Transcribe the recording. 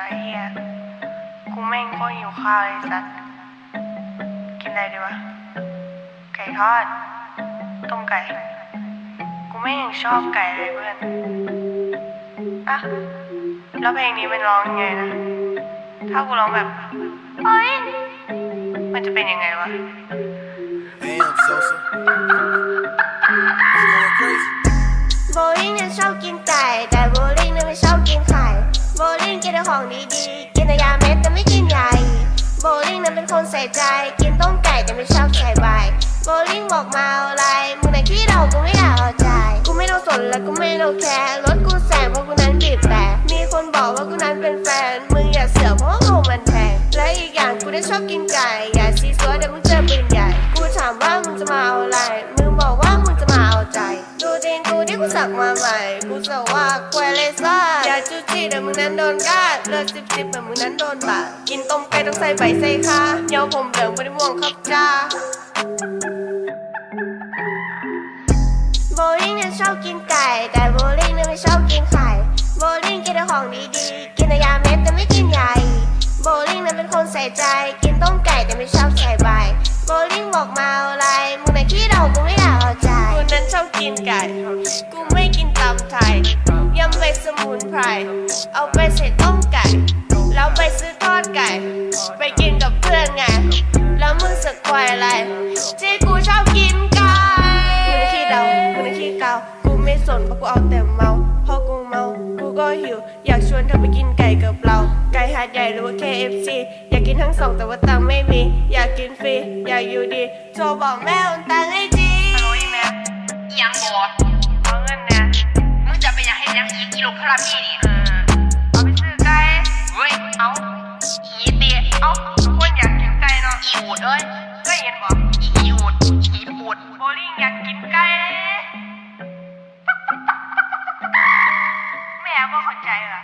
ะเฮียกูแม่งก็หิวข้าวเลยสัตว์กินอะไรดีวะ ไก่ทอด ต้มไก่ กูแม่งชอบไก่เลยเพื่อน อะ แล้วเพลงนี้มันร้องยังไงนะ ถ้ากูร้องแบบ เฮ้ย มันจะเป็นยังไงวะ แต่ของดีๆ กินแต่ยาเม็ดแต่ไม่กินใหญ่โบลิ่งนั้นเป็นคนใส่ใจ กินต้มไก่แต่ไม่ชอบใส่ใบโบลิ่งบอกมาอะไร มึงไหนขี้เรากูไม่อยากเอาใจ กูไม่ต้องสนและกูไม่ต้องแคร์รถกูแสงเพราะกูนั้นบีบแต่มีคนบอกว่ากูนั้นเป็นแฟน มึงอย่าเสือกเพราะว่าโงมันแพงและอีกอย่างกูได้ชอบกินไก่ กูที่กูสักมาใหม่กูสักว่าแควเลซ่าอย่าจู้จีเดี๋ยวมึงนั้นโดนกาดเลือดสิบสิบแบบมึงนั้นโดนบาดกินต้มไก่ต้องใส่ใบใส่ขาเหนียวผมเหลืองไม่ได้ม่วงครับจ้าโบลิ่งเนี่ยชอบกินไก่ แต่โบลิ่งเนี่ยไม่ชอบกินไข่โบลิ่งกินแต่ของดีๆ กินแต่ยาเม็ดแต่ไม่กินใหญ่โบลิ่งนั้นเป็นคนใส่ใจ กินต้มไก่แต่ไม่ชอบใส่ใบโบลิ่งบอกมาอะไรมึงไหนขี้เรากูไม่อ ไพรเอาไปใส่ต้มไก่ แล้วไปซื้อทอดไก่ ไปกินกับเพื่อนไง แล้วมึงสกอยอะไร ที่กูชอบกินไก่มึงน่ะขี้เดามึงน่ะขี้เกากูไม่สนเพราะกูเอาแต่เมา พอกูเมา กูก็หิว อยากชวนเธอไปกินไก่กับเรา ไก่หาดใหญ่หรือว่า KFC อยากกินทั้งสองแต่ว่าตังค์ไม่มี อยากกินฟรี อยากอยู่ดี โทรบอกแม่โอนตังค์ให้จีฮัลโหลอีแม่ยังบอ 路破了秘密。嗯，我们是该为奥เ的奥，如果人ถึงไก่เนาะอีอูดเอ้ยได้ยินบ่อีอูดอีอูดโบลิ่งอยากกินไก่แม่ก็เข้าใจล่ะ